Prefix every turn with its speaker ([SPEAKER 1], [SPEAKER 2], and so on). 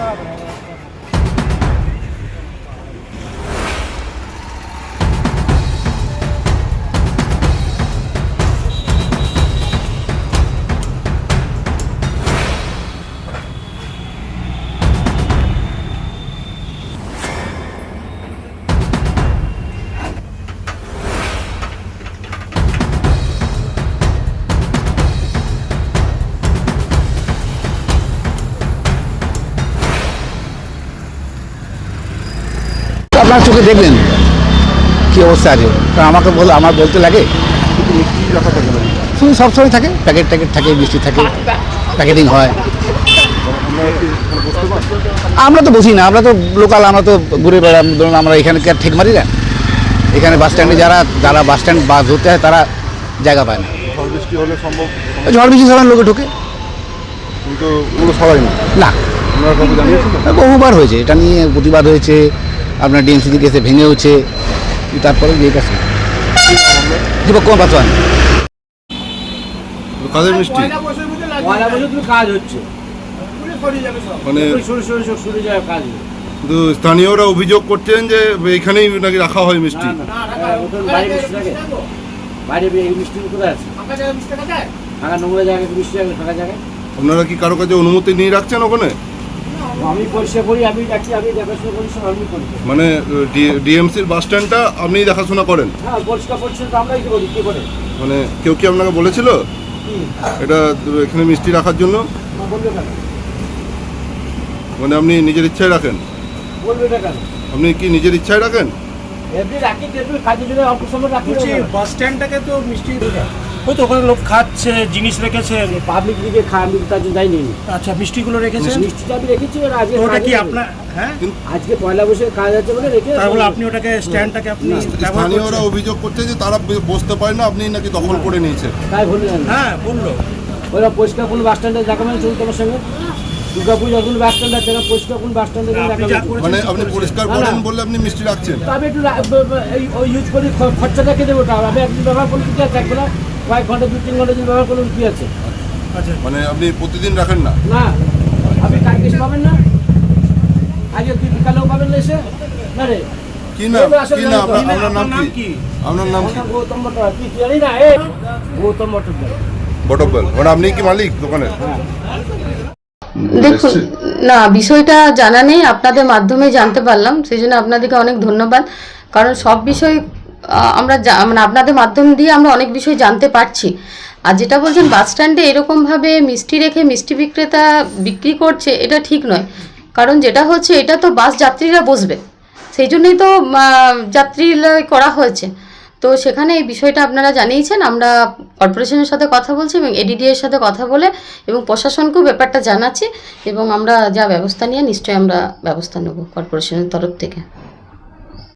[SPEAKER 1] job. আপনার চোখে দেখলেন কি অবস্থা আছে? কারণ আমাকে বল আমার বলতে লাগে। শুধু সবসময় থাকে? প্যাকেট ট্যাকেট থাকে বৃষ্টি থাকে প্যাকেটিং হয়। আমরা তো বসি না আমরা তো লোকাল আমরা তো ঘুরে বেড়াম ধরুন আমরা এখানে কি আর ঠিক মারি না? এখানে বাস স্ট্যান্ডে যারা যারা বাস স্ট্যান্ড বাস ধরতে হয় তারা জায়গা পায় না।
[SPEAKER 2] ঝড় বৃষ্টি
[SPEAKER 1] সময় লোকে ঢোকে।
[SPEAKER 2] সবাই না।
[SPEAKER 1] বহুবার হয়েছে এটা নিয়ে প্রতিবাদ হয়েছে। আপনার ডিএমসি থেকে এসে ভেঙেওছে তারপরে যে কাছে দীপক কুমার পাসওয়ান
[SPEAKER 2] কাদের মিষ্টি।
[SPEAKER 3] কাজ হচ্ছে।
[SPEAKER 2] মানে কিন্তু স্থানীয়রা অভিযোগ করছেন যে এখানেই নাকি রাখা হয় মিষ্টি। আপনারা কি কারও কাছে অনুমতি নিয়ে রাখছেন ওখানে?
[SPEAKER 3] আমি পরিষ্কার করি আমি রাখি আমি দেখাশোনা করি সব আমি করি।
[SPEAKER 2] মানে ডিএমসির বাস স্ট্যান্ডটা আপনি দেখাশোনা করেন?
[SPEAKER 3] হ্যাঁ পরিষ্কার পরিচ্ছন্ন আমরাই করি কি করে?
[SPEAKER 2] মানে কেউ কি আপনাকে বলেছিল? এটা এখানে মিষ্টি রাখার জন্য? মানে আপনি নিজের ইচ্ছায় রাখেন?
[SPEAKER 3] বলবে না কেন?
[SPEAKER 2] আপনি কি নিজের ইচ্ছায় রাখেন?
[SPEAKER 3] এমনি রাখি অল্প সময় রাখি
[SPEAKER 4] বাস স্ট্যান্ডটাকে তো মিষ্টি ওই তো ওখানে লোক খাচ্ছে জিনিস রেখেছে।
[SPEAKER 3] পাবলিক দিকে আমি তার জন্য যাইনি।
[SPEAKER 4] আচ্ছা মিষ্টিগুলো রেখেছেন?
[SPEAKER 3] মিষ্টিটা আমি রেখেছি আর আজকে
[SPEAKER 4] ওটা কি আপনার হ্যাঁ?
[SPEAKER 3] আজকে পয়লা বসে কাজ আছে বলে রেখে
[SPEAKER 4] তাহলে আপনি ওটাকে স্ট্যান্ডটাকে আপনি
[SPEAKER 2] স্থানীয়রা অভিযোগ করছে যে তারা বসতে পারে না আপনি নাকি দখল করে নিয়েছেন।
[SPEAKER 3] তাই বললেন
[SPEAKER 4] হ্যাঁ বলল।
[SPEAKER 3] ওরা পরিষ্কার কোন বাস স্ট্যান্ডে দেখাবেন চলুন তোমার সঙ্গে? বাস স্ট্যান্ড আছে না? পরিষ্কার কোন বাস স্ট্যান্ডে
[SPEAKER 4] আপনি
[SPEAKER 2] মানে আপনি। পরিষ্কার করেন। বলে আপনি মিষ্টি রাখছেন।
[SPEAKER 3] তো আমি একটু ইউজ করি খরচাটা কে দেবো ওটা। আমি একদিন ব্যবহার করলে থাকবে না কয়েক ঘণ্টা দু তিন ঘণ্টা যদি ব্যবহার করলে কি আছে?
[SPEAKER 4] আচ্ছা।
[SPEAKER 2] মানে আপনি প্রতিদিন রাখেন না?
[SPEAKER 3] না। আপনি কালকে পাবেন না। আজকে তুই বিকালেও পাবেন না এসে। না রে।
[SPEAKER 2] কি নাম? কি নাম আপনার নাম কি? আপনার নাম কি?
[SPEAKER 3] গৌতম ভট্টাচার্য তুই জানি না এ গৌতম ভট্টাচার্য
[SPEAKER 2] বটব্বল মানে আপনি কি মালিক দোকানের
[SPEAKER 5] দেখুন না বিষয়টা জানা নেই। আপনাদের মাধ্যমে জানতে পারলাম। সেই জন্য আপনাদেরকে অনেক ধন্যবাদ। কারণ সব বিষয় আমরা মানে আপনাদের মাধ্যম দিয়ে আমরা অনেক বিষয় জানতে পারছি। আর যেটা বলছেন বাস স্ট্যান্ডে এরকমভাবে মিষ্টি রেখে মিষ্টি বিক্রেতা বিক্রি করছে এটা ঠিক নয়। কারণ যেটা হচ্ছে এটা তো বাস যাত্রীরা বসবে। সেই জন্যই তো আহ, যাত্রী করা হয়েছে। তো সেখানে এই বিষয়টা আপনারা জানিয়েছেন আমরা কর্পোরেশনের সাথে কথা বলছি এবং এডিডি এর সাথে কথা বলে এবং প্রশাসনকেও ব্যাপারটা জানাচ্ছি এবং আমরা যা ব্যবস্থা নিয়ে নিশ্চয়ই আমরা ব্যবস্থা নেব কর্পোরেশনের তরফ থেকে।